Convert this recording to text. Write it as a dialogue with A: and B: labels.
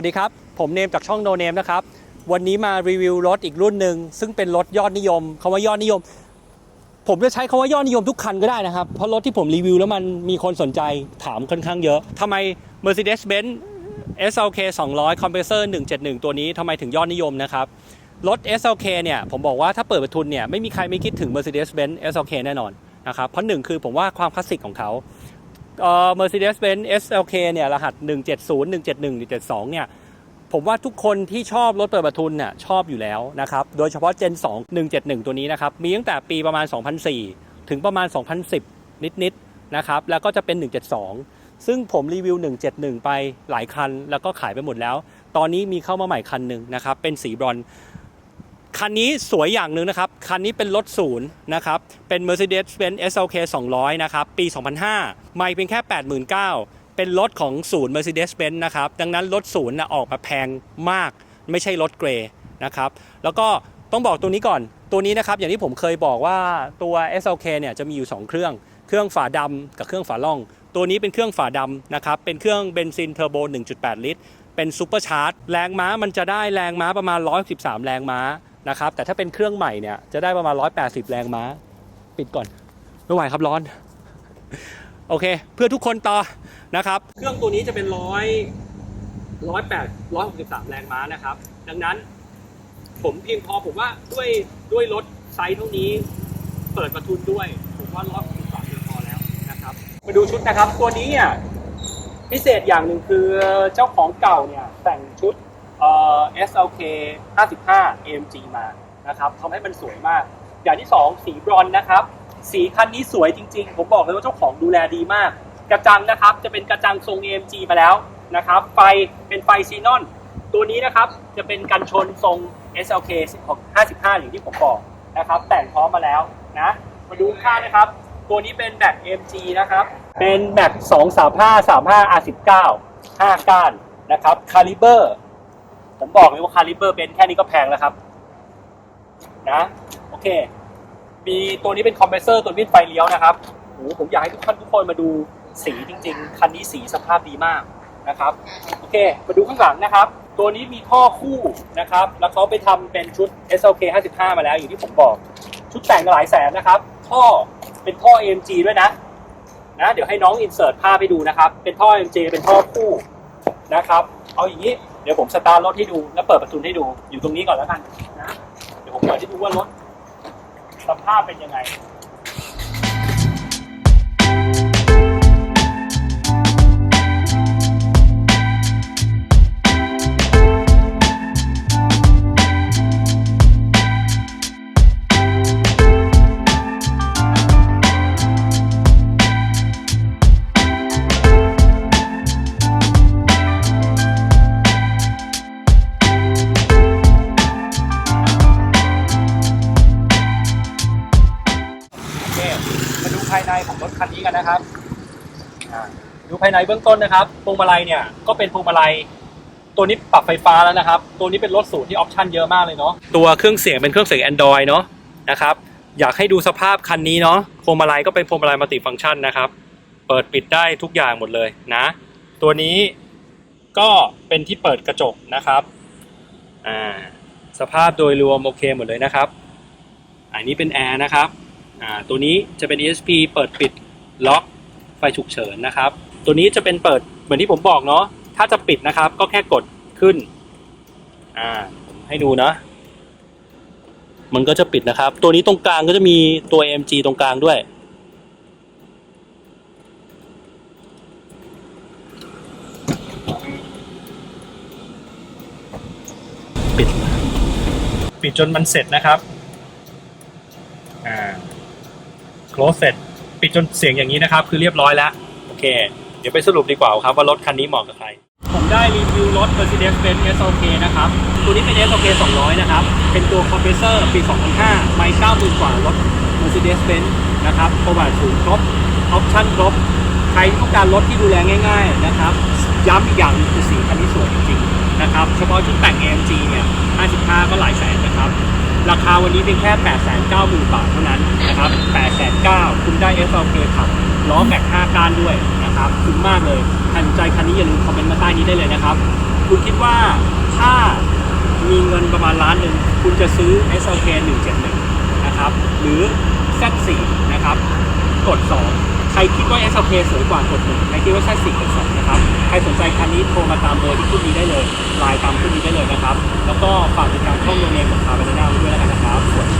A: สวัสดีครับ ผมเนมจากช่องโนเนมนะครับ วันนี้มารีวิวรถอีกรุ่นหนึ่งซึ่งเป็นรถยอดนิยมคำว่ายอดนิยม ผมจะใช้คำว่ายอดนิยมทุกคันก็ได้นะครับ เพราะรถที่ผมรีวิวแล้วมันมีคนสนใจถามค่อนข้างเยอะทำไม Mercedes-Benz SLK 200 Compressor 171 ตัวนี้ทำไมถึงยอดนิยมนะครับ รถ SLK เนี่ย ผมบอกว่าถ้าเปิดประทุนเนี่ย ไม่มีใครไม่คิดถึง Mercedes-Benz SLK แน่นอนนะครับ เพราะหนึ่งคือผมว่าความคลาสสิกของเขา เอ่อ Mercedes-Benz SLK เนี่ยรหัส 170 171 172 เนี่ยผมว่าทุกคนที่ชอบรถเปิดประทุนน่ะชอบอยู่แล้วนะครับ โดยเฉพาะ Gen 2 171 ตัวนี้นะครับ มีตั้งแต่ปีประมาณ 2004 ถึงประมาณ 2010 นิดๆนะครับ แล้วก็จะเป็น 172 ซึ่งผมรีวิว 171 ไปหลายคัน แล้วก็ขายไปหมดแล้ว ตอนนี้มีเข้ามาใหม่คันหนึ่งนะครับ เป็นสีบรอนซ์ คันนี้สวยอย่างหนึ่งนะครับ คันนี้เป็นรถศูนย์นะครับ เป็น Mercedes-Benz SLK 200 นะครับ ปี 2005 ไม่เพียงแค่ 89,000 เป็นรถของศูนย์ Mercedes-Benz นะครับ ดังนั้นรถศูนย์นะออกมาแพงมาก ไม่ใช่รถเกรย์นะครับ แล้วก็ต้องบอกตัวนี้ก่อน ตัวนี้นะครับ อย่างที่ผมเคยบอกว่าตัว SLK เนี่ยจะมีอยู่ 2 เครื่อง เครื่องฝาดำกับเครื่องฝาล่อง ตัวนี้เป็นเครื่องฝาดำนะครับ เป็นเครื่องเบนซินเทอร์โบ 1.8 ลิตร เป็นซูเปอร์ชาร์จ แรงม้ามันจะได้แรงม้าประมาณ 113 แรงม้า นะครับแต่ถ้าเป็นเครื่องใหม่เนี่ยจะได้ประมาณ 180 แรงม้า ปิดก่อนไม่ไหวครับร้อน โอเค เพื่อทุกคนต่อนะครับ เครื่องตัวนี้จะเป็นร้อยร้อยแปดร้อยหกสิบสามแรงม้านะครับ ดังนั้น ผมเพียงพอผมว่าด้วยด้วยรถไซส์เท่านี้ เปิดประทุนด้วย ผมว่าร้อยหกสิบสามเพียงพอแล้วนะครับ มาดูชุดนะครับ ตัวนี้เนี่ยพิเศษอย่างหนึ่งคือเจ้าของเก่าเนี่ยแต่งชุด เอ่อ SLK 55 AMG มานะครับทำให้มันสวยมาก อย่างที่สองสีบรอนซ์นะครับ สีคันนี้สวยจริง ๆ ผมบอกเลยว่าเจ้าของดูแลดีมาก กระจังนะครับจะเป็นกระจังทรง AMG มาแล้วนะครับไฟเป็นไฟซีนอน ตัวนี้นะครับจะเป็นกันชนทรง SLK 55 อย่างที่ผมบอกนะครับแต่งพร้อมมาแล้วนะมาดูข้างนะครับ ตัวนี้เป็นแม็ก AMG นะครับ เป็นแม็ก235 35 R19 5ก้านนะครับคาลิเบอร์ ผมบอกเลยว่าคาลิเบอร์เป็นแค่นี้ก็แพงแล้วครับ นะ โอเค มีตัวนี้เป็นคอมเพรสเซอร์ตัววิ่นไฟเลี้ยวนะครับโอ้โหผมอยากให้ทุกท่านทุกคนมาดูสีจริง ๆ คันนี้สีสภาพดีมากนะครับ โอเค มาดูข้างหลังนะครับ ตัวนี้มีท่อคู่นะครับ แล้วเขาไปทำเป็นชุด SLK 55 มาแล้วอยู่ที่ผมบอก ชุดแต่งหลายแสนนะครับ ท่อเป็นท่อ AMG ด้วยนะ นะ เดี๋ยวให้น้องอินเสิร์ตภาพให้ดูนะครับ เป็นท่อ AMG เป็นท่อคู่นะครับ เอาอย่างนี้ เดี๋ยวผมสตาร์ทรถให้ดูแล้วเปิดประตูให้ดูอยู่ตรงนี้ก่อนแล้วกันนะเดี๋ยวผมเปิดให้ดูว่ารถสภาพเป็นยังไง ภายในของรถคันนี้กันนะครับอ่าดูภายในเบื้องต้นนะครับพวงมาลัยเนี่ยก็เป็นพวงมาลัยตัวนี้ปรับไฟฟ้าแล้วนะครับ ตัวนี้เป็นรถสูตรที่ออปชั่นเยอะมากเลยเนาะตัวเครื่องเสียงเป็นเครื่องเสียง Android เนาะนะครับอยากให้ดูสภาพคันนี้เนาะพวงมาลัยก็เป็นพวงมาลัยมัลติฟังก์ชันนะครับ เปิดปิดได้ทุกอย่างหมดเลยนะ ตัวนี้ก็เป็นที่เปิดกระจกนะครับอ่าสภาพโดยรวมโอเคหมดเลยนะครับ อันนี้เป็นแอร์นะครับ อ่าตัวนี้จะเป็น ESP เปิดปิดล็อกไฟฉุกเฉินนะครับ ตัวนี้จะเป็นเปิดเหมือนที่ผมบอกเนาะถ้าจะปิดนะครับ ก็แค่กดขึ้นอ่าผมให้ดูนะ มันก็จะปิดนะครับ ตัวนี้ตรงกลางก็จะมีตัว AMG ตรงกลางด้วยปิด ปิดจนมันเสร็จนะครับ อ่า close เสร็จปิดจนเสียงอย่างนี้นะครับ คือเรียบร้อยแล้ว โอเค เดี๋ยวไปสรุปดีกว่าครับว่ารถคันนี้เหมาะกับใคร ผมได้รีวิวรถ Mercedes-Benz SLK นะครับ ตัวนี้เป็น SLK 200 นะครับ เป็นตัวคอมเพรสเซอร์ปี 2005 ไม่90,000กว่ารถ Mercedes-Benz นะครับประวัติสูงครบ ออปชั่นครบ ใครที่ต้องการรถที่ดูแลง่าย ๆ นะครับ ย้ำอีกอย่างหนึ่งคือสีคันนี้สวยจริงๆ นะครับ เฉพาะชุดแต่ง AMG เนี่ย 55 ก็หลายแสนนะครับ ราคาวันนี้เพียงแค่ 890,000 บาทเท่านั้นนะครับ890,000คุณได้ SLK ขับล้อแม็ก5ก้านด้วยนะครับคุ้มมากเลยใครสนใจคันนี้อย่าลืมคอมเมนต์มาใต้นี้ได้เลยนะครับ คุณคิดว่าถ้ามีเงินประมาณล้านหนึ่งคุณจะซื้อ SLK 171 นะครับ หรือ Z4 นะครับ กด 2 ใครคิดว่า SLK สวยกว่ากด1ใครคิดว่า Z4 กด2นะครับ ใครสนใจคันนี้โทรมาตามเบอร์ที่ขึ้นนี้ได้เลยไลน์ตามขึ้นนี้ได้เลยนะครับ แล้วก็ฝากติดตามช่องโดเนมของคาร์บานาไว้ด้วยแล้วกันนะครับสวัสดีครับ